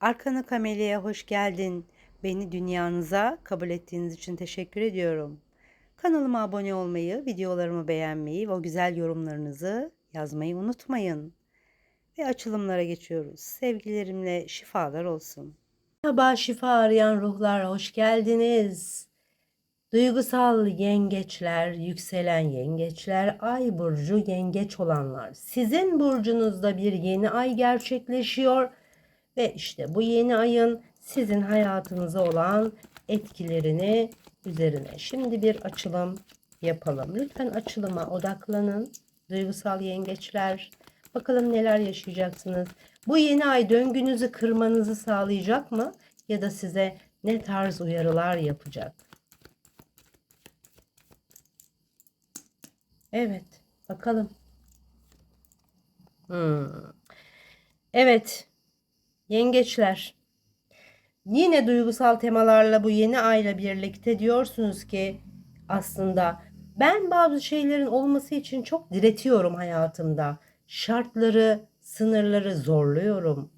Arkana Kameli'ye hoş geldin. Beni dünyanıza kabul ettiğiniz için teşekkür ediyorum. Kanalıma abone olmayı, videolarımı beğenmeyi ve o güzel yorumlarınızı yazmayı unutmayın. Ve açılımlara geçiyoruz. Sevgilerimle şifalar olsun. Merhaba şifa arayan ruhlar, hoş geldiniz. Duygusal yengeçler, yükselen yengeçler, ay burcu yengeç olanlar. Sizin burcunuzda bir yeni ay gerçekleşiyor ve işte bu yeni ayın sizin hayatınıza olan etkilerini üzerine. Şimdi bir açılım yapalım. Lütfen açılıma odaklanın. Duygusal yengeçler. Bakalım neler yaşayacaksınız. Bu yeni ay döngünüzü kırmanızı sağlayacak mı? Ya da size ne tarz uyarılar yapacak? Evet, bakalım. Hmm. Evet, yengeçler. Yine duygusal temalarla bu yeni ayla birlikte diyorsunuz ki aslında ben bazı şeylerin olması için çok diretiyorum hayatımda. Şartları, sınırları zorluyorum.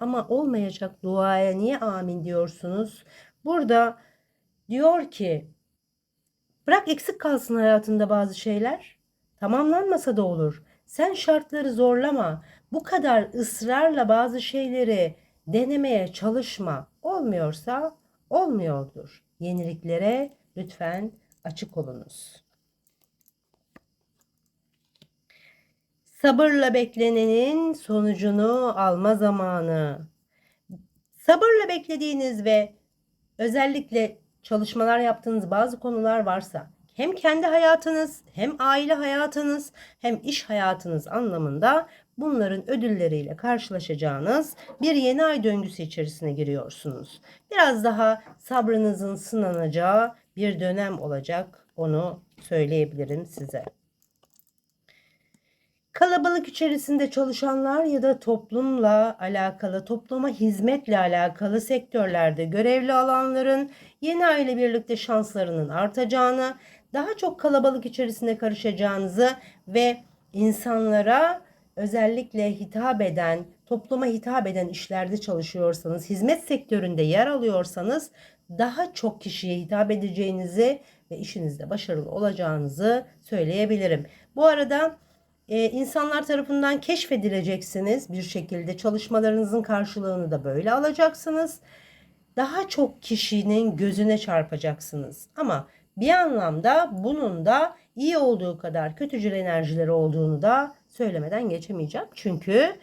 Ama olmayacak duaya niye amin diyorsunuz? Burada diyor ki Bırak eksik kalsın hayatında bazı şeyler. Tamamlanmasa da olur. Sen şartları zorlama. Bu kadar ısrarla bazı şeyleri denemeye çalışma. Olmuyorsa olmuyordur. Yeniliklere lütfen açık olunuz. Sabırla beklenenin sonucunu alma zamanı. Sabırla beklediğiniz ve özellikle çalışmalar yaptığınız bazı konular varsa hem kendi hayatınız hem aile hayatınız hem iş hayatınız anlamında bunların ödülleriyle karşılaşacağınız bir yeni ay döngüsü içerisine giriyorsunuz. Biraz daha sabrınızın sınanacağı bir dönem olacak onu söyleyebilirim size. Kalabalık içerisinde çalışanlar ya da toplumla alakalı, topluma hizmetle alakalı sektörlerde görevli alanların yeni ay ile birlikte şanslarının artacağını, daha çok kalabalık içerisinde karışacağınızı ve insanlara özellikle hitap eden, topluma hitap eden işlerde çalışıyorsanız, hizmet sektöründe yer alıyorsanız daha çok kişiye hitap edeceğinizi ve işinizde başarılı olacağınızı söyleyebilirim. Bu arada e, insanlar tarafından keşfedileceksiniz bir şekilde. Çalışmalarınızın karşılığını da böyle alacaksınız. Daha çok kişinin gözüne çarpacaksınız. Ama bir anlamda bunun da iyi olduğu kadar kötücül enerjileri olduğunu da söylemeden geçemeyeceğim. Çünkü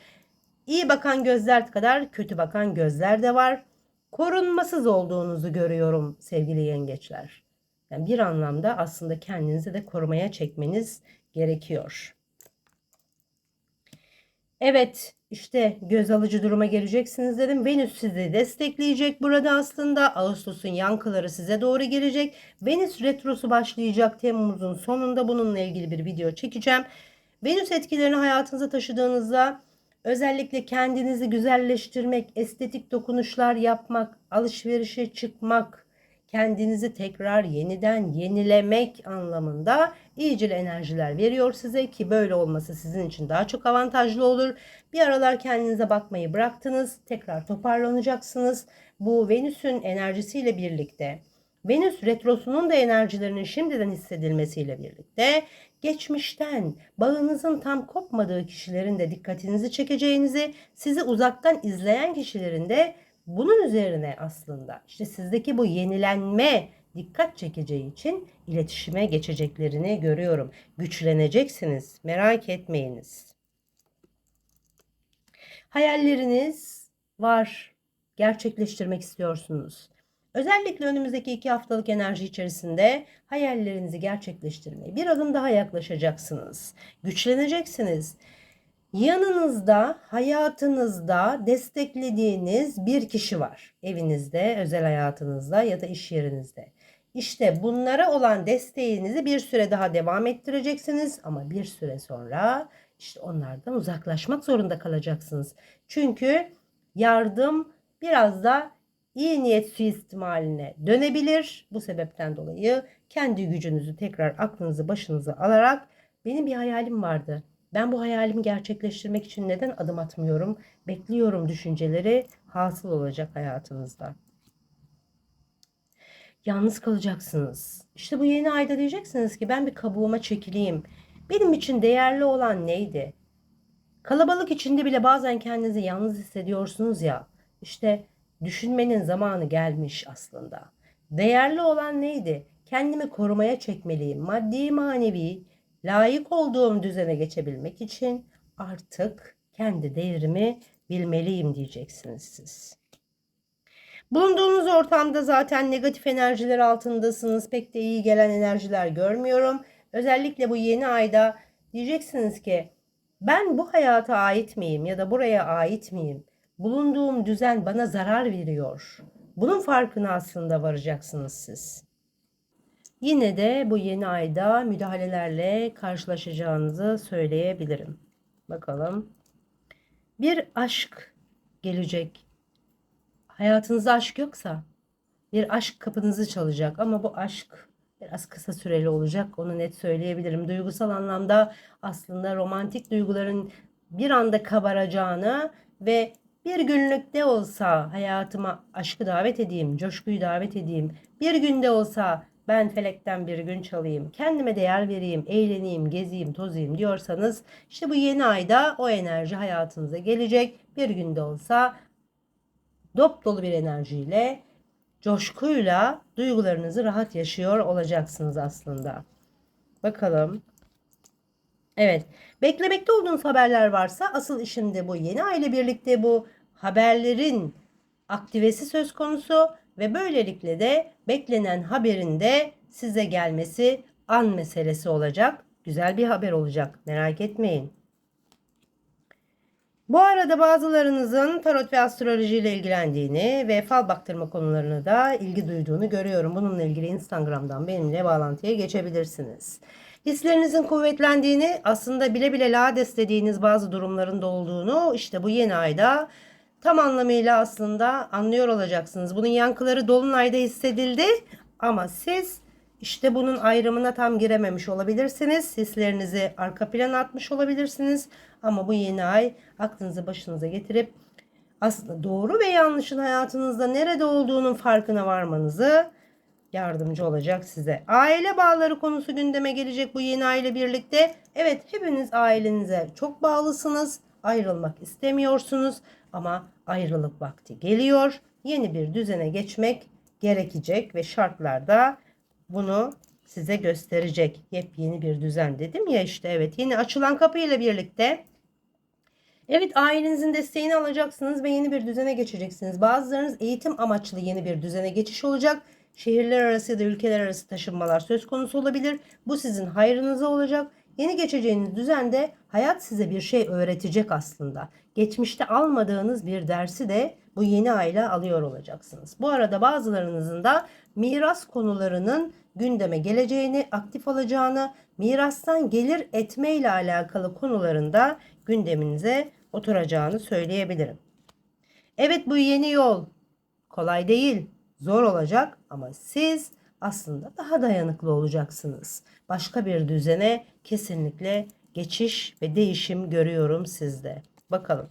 iyi bakan gözler kadar kötü bakan gözler de var. Korunmasız olduğunuzu görüyorum sevgili yengeçler. Yani bir anlamda aslında kendinizi de korumaya çekmeniz gerekiyor. Evet işte göz alıcı duruma geleceksiniz dedim. Venüs sizi destekleyecek burada aslında. Ağustos'un yankıları size doğru gelecek. Venüs retrosu başlayacak Temmuz'un sonunda bununla ilgili bir video çekeceğim. Venüs etkilerini hayatınıza taşıdığınızda özellikle kendinizi güzelleştirmek, estetik dokunuşlar yapmak, alışverişe çıkmak, kendinizi tekrar yeniden yenilemek anlamında iyicil enerjiler veriyor size ki böyle olması sizin için daha çok avantajlı olur. Bir aralar kendinize bakmayı bıraktınız, tekrar toparlanacaksınız. Bu Venüs'ün enerjisiyle birlikte Venüs retrosunun da enerjilerinin şimdiden hissedilmesiyle birlikte geçmişten bağınızın tam kopmadığı kişilerin de dikkatinizi çekeceğinizi, sizi uzaktan izleyen kişilerin de bunun üzerine aslında işte sizdeki bu yenilenme dikkat çekeceği için iletişime geçeceklerini görüyorum. Güçleneceksiniz. Merak etmeyiniz. Hayalleriniz var. Gerçekleştirmek istiyorsunuz. Özellikle önümüzdeki iki haftalık enerji içerisinde hayallerinizi gerçekleştirmeye bir adım daha yaklaşacaksınız. Güçleneceksiniz. Yanınızda, hayatınızda desteklediğiniz bir kişi var. Evinizde, özel hayatınızda ya da iş yerinizde. İşte bunlara olan desteğinizi bir süre daha devam ettireceksiniz ama bir süre sonra işte onlardan uzaklaşmak zorunda kalacaksınız. Çünkü yardım biraz da iyi niyet suistimaline dönebilir. Bu sebepten dolayı kendi gücünüzü tekrar aklınızı başınıza alarak benim bir hayalim vardı Ben bu hayalimi gerçekleştirmek için neden adım atmıyorum? Bekliyorum düşünceleri hasıl olacak hayatınızda. Yalnız kalacaksınız. İşte bu yeni ayda diyeceksiniz ki ben bir kabuğuma çekileyim. Benim için değerli olan neydi? Kalabalık içinde bile bazen kendinizi yalnız hissediyorsunuz ya. İşte düşünmenin zamanı gelmiş aslında. Değerli olan neydi? Kendimi korumaya çekmeliyim. Maddi manevi layık olduğum düzene geçebilmek için artık kendi değerimi bilmeliyim diyeceksiniz siz. Bulunduğunuz ortamda zaten negatif enerjiler altındasınız. Pek de iyi gelen enerjiler görmüyorum. Özellikle bu yeni ayda diyeceksiniz ki ben bu hayata ait miyim ya da buraya ait miyim? Bulunduğum düzen bana zarar veriyor. Bunun farkına aslında varacaksınız siz. Yine de bu yeni ayda müdahalelerle karşılaşacağınızı söyleyebilirim. Bakalım. Bir aşk gelecek. Hayatınızda aşk yoksa bir aşk kapınızı çalacak ama bu aşk biraz kısa süreli olacak. Onu net söyleyebilirim. Duygusal anlamda aslında romantik duyguların bir anda kabaracağını ve bir günlük de olsa hayatıma aşkı davet edeyim, coşkuyu davet edeyim. Bir günde olsa ben felekten bir gün çalayım, kendime değer vereyim, eğleneyim, gezeyim, tozayım diyorsanız işte bu yeni ayda o enerji hayatınıza gelecek. Bir günde olsa dop dolu bir enerjiyle, coşkuyla duygularınızı rahat yaşıyor olacaksınız aslında. Bakalım. Evet, beklemekte olduğunuz haberler varsa asıl işimde bu yeni ay ile birlikte bu haberlerin aktivesi söz konusu ve böylelikle de beklenen haberin de size gelmesi an meselesi olacak. Güzel bir haber olacak. Merak etmeyin. Bu arada bazılarınızın tarot ve astroloji ile ilgilendiğini ve fal baktırma konularına da ilgi duyduğunu görüyorum. Bununla ilgili Instagram'dan benimle bağlantıya geçebilirsiniz. Hislerinizin kuvvetlendiğini, aslında bile bile lades dediğiniz bazı durumların da olduğunu işte bu yeni ayda tam anlamıyla aslında anlıyor olacaksınız. Bunun yankıları dolunayda hissedildi ama siz işte bunun ayrımına tam girememiş olabilirsiniz. Hislerinizi arka plana atmış olabilirsiniz. Ama bu yeni ay aklınızı başınıza getirip aslında doğru ve yanlışın hayatınızda nerede olduğunun farkına varmanızı yardımcı olacak size. Aile bağları konusu gündeme gelecek bu yeni aile birlikte. Evet hepiniz ailenize çok bağlısınız. Ayrılmak istemiyorsunuz ama ayrılık vakti geliyor. Yeni bir düzene geçmek gerekecek ve şartlarda bunu size gösterecek. Yepyeni bir düzen dedim ya işte evet yeni açılan kapı ile birlikte Evet ailenizin desteğini alacaksınız ve yeni bir düzene geçeceksiniz. Bazılarınız eğitim amaçlı yeni bir düzene geçiş olacak. Şehirler arası ya da ülkeler arası taşınmalar söz konusu olabilir. Bu sizin hayrınıza olacak. Yeni geçeceğiniz düzende hayat size bir şey öğretecek aslında. Geçmişte almadığınız bir dersi de bu yeni ayla alıyor olacaksınız. Bu arada bazılarınızın da miras konularının gündeme geleceğini, aktif olacağını, mirastan gelir etme ile alakalı konularında gündeminize oturacağını söyleyebilirim. Evet bu yeni yol kolay değil, zor olacak ama siz aslında daha dayanıklı olacaksınız. Başka bir düzene kesinlikle geçiş ve değişim görüyorum sizde. Bakalım.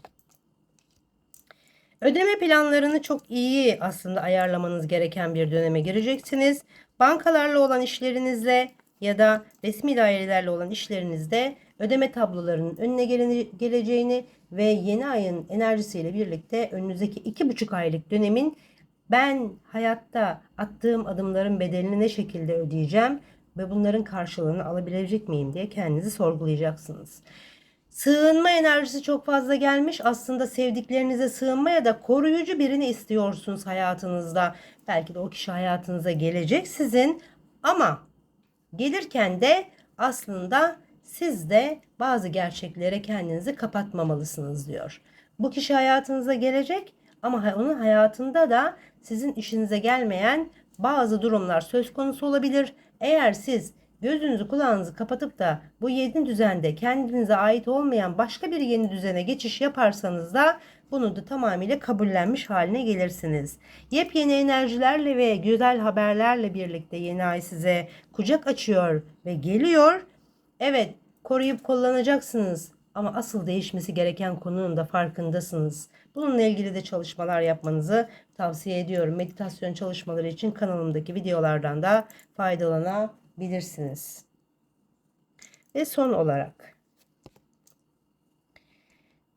Ödeme planlarını çok iyi aslında ayarlamanız gereken bir döneme gireceksiniz. Bankalarla olan işlerinizle ya da resmi dairelerle olan işlerinizde ödeme tablolarının önüne geleceğini ve yeni ayın enerjisiyle birlikte önünüzdeki iki buçuk aylık dönemin ben hayatta attığım adımların bedelini ne şekilde ödeyeceğim ve bunların karşılığını alabilecek miyim diye kendinizi sorgulayacaksınız. Sığınma enerjisi çok fazla gelmiş. Aslında sevdiklerinize sığınma ya da koruyucu birini istiyorsunuz hayatınızda. Belki de o kişi hayatınıza gelecek sizin ama gelirken de aslında siz de bazı gerçeklere kendinizi kapatmamalısınız diyor. Bu kişi hayatınıza gelecek ama onun hayatında da sizin işinize gelmeyen bazı durumlar söz konusu olabilir. Eğer siz gözünüzü kulağınızı kapatıp da bu yeni düzende kendinize ait olmayan başka bir yeni düzene geçiş yaparsanız da bunu da tamamıyla kabullenmiş haline gelirsiniz. Yepyeni enerjilerle ve güzel haberlerle birlikte yeni ay size kucak açıyor ve geliyor. Evet koruyup kullanacaksınız. Ama asıl değişmesi gereken konunun da farkındasınız. Bununla ilgili de çalışmalar yapmanızı tavsiye ediyorum. Meditasyon çalışmaları için kanalımdaki videolardan da faydalanabilirsiniz. Ve son olarak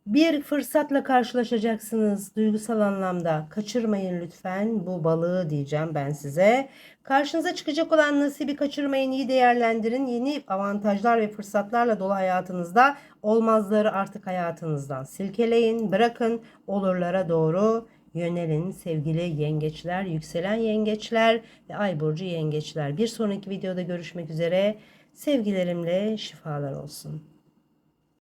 bir fırsatla karşılaşacaksınız duygusal anlamda. Kaçırmayın lütfen bu balığı diyeceğim ben size. Karşınıza çıkacak olan nasibi kaçırmayın, iyi değerlendirin. Yeni avantajlar ve fırsatlarla dolu hayatınızda olmazları artık hayatınızdan silkeleyin, bırakın olurlara doğru yönelin sevgili yengeçler, yükselen yengeçler ve ay burcu yengeçler. Bir sonraki videoda görüşmek üzere. Sevgilerimle şifalar olsun.